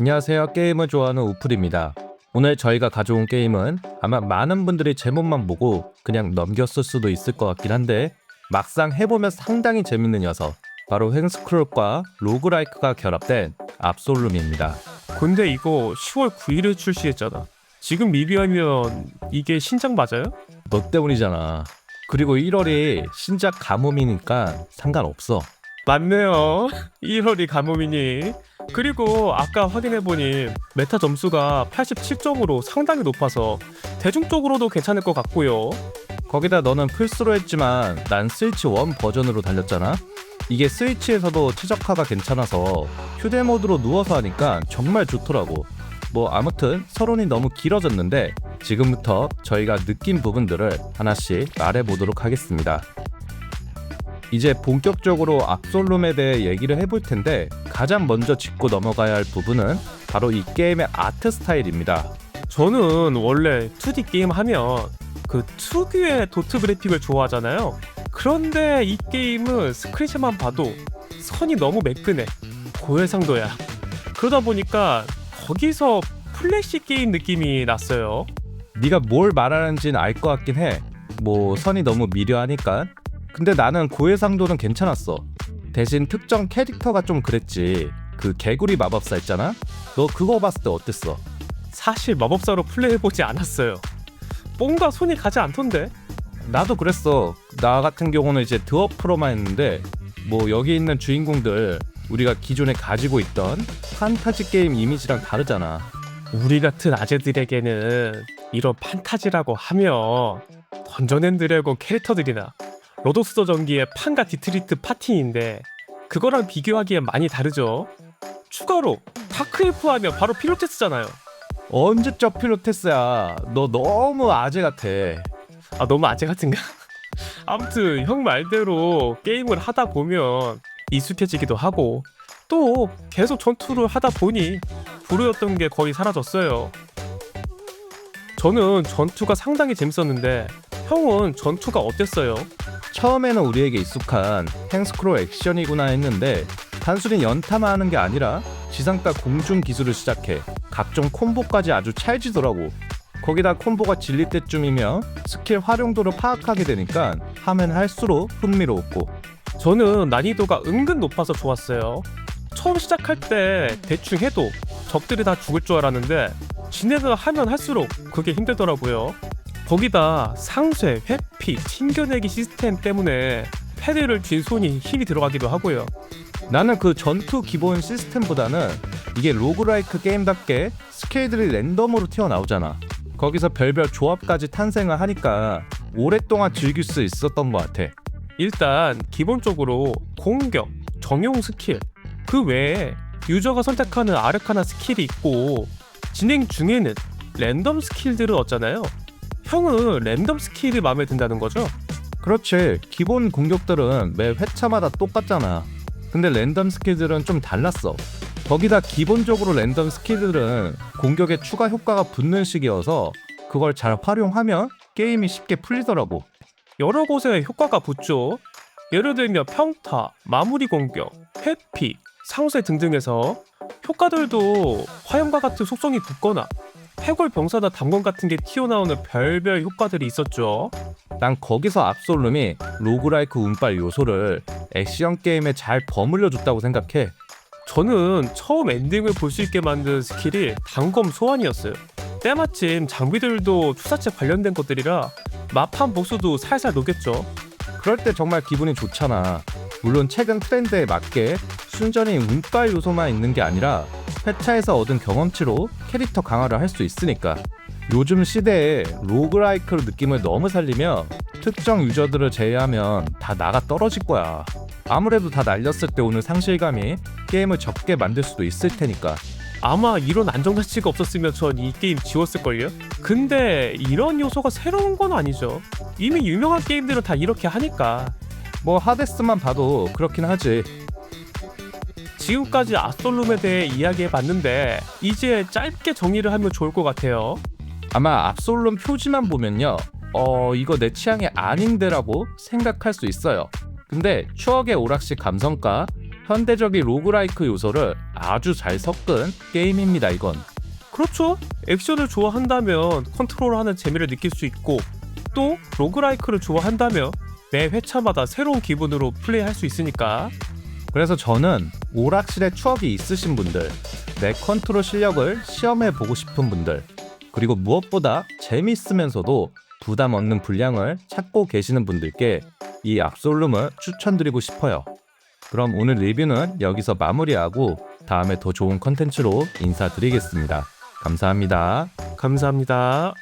안녕하세요. 게임을 좋아하는 우플입니다. 오늘 저희가 가져온 게임은 아마 많은 분들이 제목만 보고 그냥 넘겼을 수도 있을 것 같긴 한데 막상 해보면 상당히 재밌는 녀석 바로 횡스크롤과 로그라이크가 결합된 압솔룸입니다. 근데 이거 10월 9일에 출시했잖아. 지금 리뷰하면 이게 신작 맞아요? 너 때문이잖아. 그리고 1월이 신작 가뭄이니까 상관없어. 맞네요. 1월이 가뭄이니. 그리고 아까 확인해보니 메타 점수가 87점으로 상당히 높아서 대중적으로도 괜찮을 것 같고요. 거기다 너는 플스로 했지만 난 스위치 1 버전으로 달렸잖아. 이게 스위치에서도 최적화가 괜찮아서 휴대 모드로 누워서 하니까 정말 좋더라고. 뭐 아무튼 서론이 너무 길어졌는데 지금부터 저희가 느낀 부분들을 하나씩 말해보도록 하겠습니다. 이제 본격적으로 압솔룸에 대해 얘기를 해볼 텐데 가장 먼저 짚고 넘어가야 할 부분은 바로 이 게임의 아트 스타일입니다. 저는 원래 2D 게임 하면 그 특유의 도트 그래픽을 좋아하잖아요. 그런데 이 게임은 스크린샷만 봐도 선이 너무 매끈해. 고해상도야. 그러다 보니까 거기서 플래시 게임 느낌이 났어요. 네가 뭘 말하는지는 알 것 같긴 해. 뭐 선이 너무 미려하니까. 근데 나는 고해상도는 괜찮았어. 대신 특정 캐릭터가 좀 그랬지. 그 개구리 마법사 있잖아. 너 그거 봤을 때 어땠어? 사실 마법사로 플레이해보지 않았어요. 뭔가 손이 가지 않던데? 나도 그랬어. 나 같은 경우는 이제 드워프로만 했는데 뭐 여기 있는 주인공들 우리가 기존에 가지고 있던 판타지 게임 이미지랑 다르잖아. 우리 같은 아재들에게는 이런 판타지라고 하면 던전앤 드래곤 캐릭터들이나 로도스터 전기의 판과 디트리트 파티인데 그거랑 비교하기엔 많이 다르죠. 추가로 다크엘프 하면 바로 피로테스잖아요. 언제적 필로테스야. 너 너무 아재 같아. 아 너무 아재 같은가? 아무튼 형 말대로 게임을 하다 보면 익숙해지기도 하고 또 계속 전투를 하다 보니 불우였던 게 거의 사라졌어요. 저는 전투가 상당히 재밌었는데 형은 전투가 어땠어요? 처음에는 우리에게 익숙한 행스크롤 액션이구나 했는데 단순히 연타만 하는 게 아니라 지상파 공중 기술을 시작해 각종 콤보까지 아주 찰지더라고. 거기다 콤보가 질릴 때쯤이면 스킬 활용도를 파악하게 되니까 하면 할수록 흥미로웠고 저는 난이도가 은근 높아서 좋았어요. 처음 시작할 때 대충 해도 적들이 다 죽을 줄 알았는데 진행을 하면 할수록 그게 힘들더라고요. 거기다 상쇄, 회피, 튕겨내기 시스템 때문에 패드를 쥔 손이 힘이 들어가기도 하고요. 나는 그 전투 기본 시스템보다는 이게 로그라이크 게임답게 스킬들이 랜덤으로 튀어나오잖아. 거기서 별별 조합까지 탄생을 하니까 오랫동안 즐길 수 있었던 것 같아. 일단 기본적으로 공격, 정용 스킬 그 외에 유저가 선택하는 아르카나 스킬이 있고 진행 중에는 랜덤 스킬들을 얻잖아요. 형은 랜덤 스킬이 마음에 든다는 거죠? 그렇지. 기본 공격들은 매 회차마다 똑같잖아. 근데 랜덤 스킬들은 좀 달랐어. 거기다 기본적으로 랜덤 스킬들은 공격에 추가 효과가 붙는 식이어서 그걸 잘 활용하면 게임이 쉽게 풀리더라고. 여러 곳에 효과가 붙죠. 예를 들면 평타, 마무리 공격, 회피, 상쇄 등등에서 효과들도 화염과 같은 속성이 붙거나 해골 병사나 담권 같은 게 튀어나오는 별별 효과들이 있었죠. 난 거기서 압솔룸이 로그라이크 운빨 요소를 액션 게임에 잘 버물려 줬다고 생각해. 저는 처음 엔딩을 볼 수 있게 만든 스킬이 단검 소환이었어요. 때마침 장비들도 투사체 관련된 것들이라 마판 보수도 살살 녹였죠. 그럴 때 정말 기분이 좋잖아. 물론 최근 트렌드에 맞게 순전히 운빨 요소만 있는 게 아니라 회차에서 얻은 경험치로 캐릭터 강화를 할 수 있으니까. 요즘 시대에 로그라이크 느낌을 너무 살리면 특정 유저들을 제외하면 다 나가 떨어질 거야. 아무래도 다 날렸을 때 오는 상실감이 게임을 적게 만들 수도 있을 테니까. 아마 이런 안정자치가 없었으면 전 이 게임 지웠을걸요? 근데 이런 요소가 새로운 건 아니죠. 이미 유명한 게임들은 다 이렇게 하니까. 뭐 하데스만 봐도 그렇긴 하지. 지금까지 아솔룸에 대해 이야기해 봤는데 이제 짧게 정리를 하면 좋을 것 같아요. 아마 압솔룸 표지만 보면요. 어, 이거 내 취향이 아닌데라고 생각할 수 있어요. 근데 추억의 오락실 감성과 현대적인 로그라이크 요소를 아주 잘 섞은 게임입니다, 이건. 그렇죠. 액션을 좋아한다면 컨트롤하는 재미를 느낄 수 있고 또 로그라이크를 좋아한다면 매 회차마다 새로운 기분으로 플레이할 수 있으니까 그래서 저는 오락실에 추억이 있으신 분들, 내 컨트롤 실력을 시험해 보고 싶은 분들, 그리고 무엇보다 재미있으면서도 부담 없는 분량을 찾고 계시는 분들께 이 압솔룸을 추천드리고 싶어요. 그럼 오늘 리뷰는 여기서 마무리하고 다음에 더 좋은 컨텐츠로 인사드리겠습니다. 감사합니다. 감사합니다.